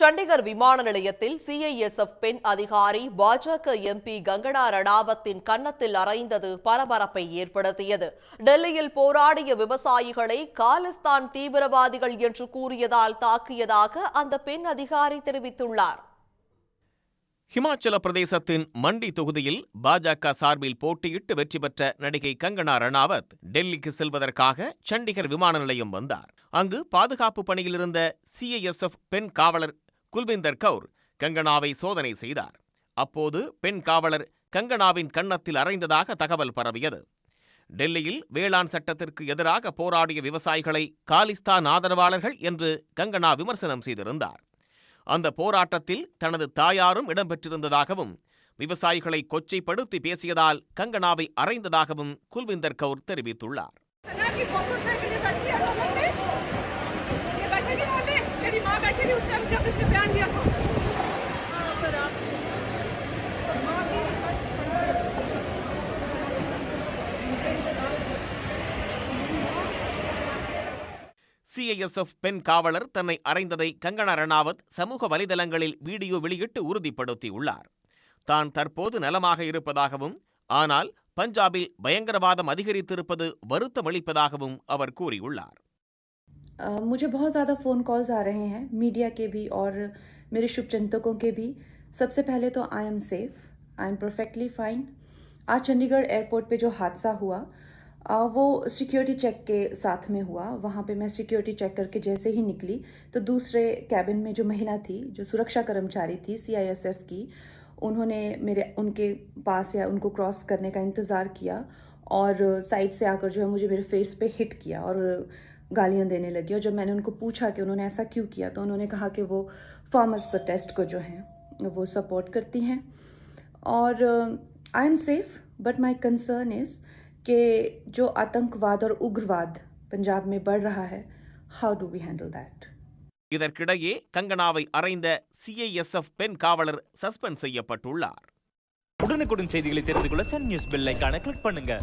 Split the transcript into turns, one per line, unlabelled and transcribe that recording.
சண்டிகர் விமான நிலையத்தில் சிஐஎஸ்எஃப் பெண் அதிகாரி பாஜக எம்பி கங்கனா ரணாவத்தின் கன்னத்தில் அறைந்தது பரபரப்பை ஏற்படுத்தியது. டெல்லியில் போராடிய விவசாயிகளை காலிஸ்தான் தீவிரவாதிகள் என்று கூறியதால் தாக்கியதாக அந்த பெண் அதிகாரி தெரிவித்துள்ளார்.
ஹிமாச்சல பிரதேசத்தின் மண்டி தொகுதியில் பாஜக சார்பில் போட்டியிட்டு வெற்றி பெற்ற நடிகை கங்கனா ரணாவத் டெல்லிக்கு செல்வதற்காக சண்டிகர் விமான நிலையம் வந்தார். அங்கு பாதுகாப்பு பணியில் இருந்த சிஐஎஸ்எஃப் பெண் காவலர் குல்விந்தர் கவுர் கங்கனாவை சோதனை செய்தார். அப்போது பெண் காவலர் கங்கனாவின் கன்னத்தில் அறைந்ததாக தகவல் பரவியது. டெல்லியில் வேளாண் சட்டத்திற்கு எதிராக போராடிய விவசாயிகளை காலிஸ்தான் ஆதரவாளர்கள் என்று கங்கனா விமர்சனம் செய்திருந்தார். அந்த போராட்டத்தில் தனது தாயாரும் இடம்பெற்றிருந்ததாகவும் விவசாயிகளை கொச்சைப்படுத்தி பேசியதால் கங்கனாவை அறைந்ததாகவும் குல்விந்தர் கவுர் தெரிவித்துள்ளார்.
ਪੰਜਾਬੀ ਸਪੀਕ ਬ੍ਰਾਂਡ
சிஐஎஸ்எஃப் பெண் காவலர் தன்னை அறைந்ததை கங்கனா ரணாவத் சமூக வலைதளங்களில் வீடியோ வெளியிட்டு உறுதிப்படுத்தியுள்ளார். தான் தற்போது நலமாக இருப்பதாகவும் ஆனால் பஞ்சாபில் பயங்கரவாதம் அதிகரித்திருப்பது வருத்தமளிப்பதாகவும் அவர் கூறியுள்ளார்.
मुझे बहुत ज़्यादा फ़ोन कॉल्स आ रहे हैं, मीडिया के भी और मेरे शुभचिंतकों के भी। सबसे पहले तो I am safe I am perfectly fine आज चंडीगढ़ एयरपोर्ट पे जो हादसा हुआ वो सिक्योरिटी चेक के साथ में हुआ। वहाँ पे मैं सिक्योरिटी चेक करके जैसे ही निकली तो दूसरे कैबिन में जो महिला थी, जो सुरक्षा कर्मचारी थी सीआईएसएफ की, उन्होंने मेरे, उनके पास या उनको क्रॉस करने का इंतज़ार किया और साइड से आकर जो है मुझे मेरे फेस पे हिट किया और गालियां देने लगी और जब मैंने उनको पूछा कि उन्होंने ऐसा क्यों किया तो उन्होंने कहा कि वो फार्मर्स प्रोटेस्ट को जो है वो सपोर्ट करती हैं और I am safe but my concern is कि जो आतंकवाद और उग्रवाद पंजाब में बढ़ रहा है how do we handle that
இதற்கிடையே கங்கனாவை அறைந்த சிஐஎஸ்எஃப் பெண் காவலர் சஸ்பெண்ட் செய்யப்பட்டுள்ளார்
உடனுக்குடன் செய்திகளை தெரிந்து கொள்ள சன் நியூஸ் பெல் ஐகானை கிளிக் பண்ணுங்க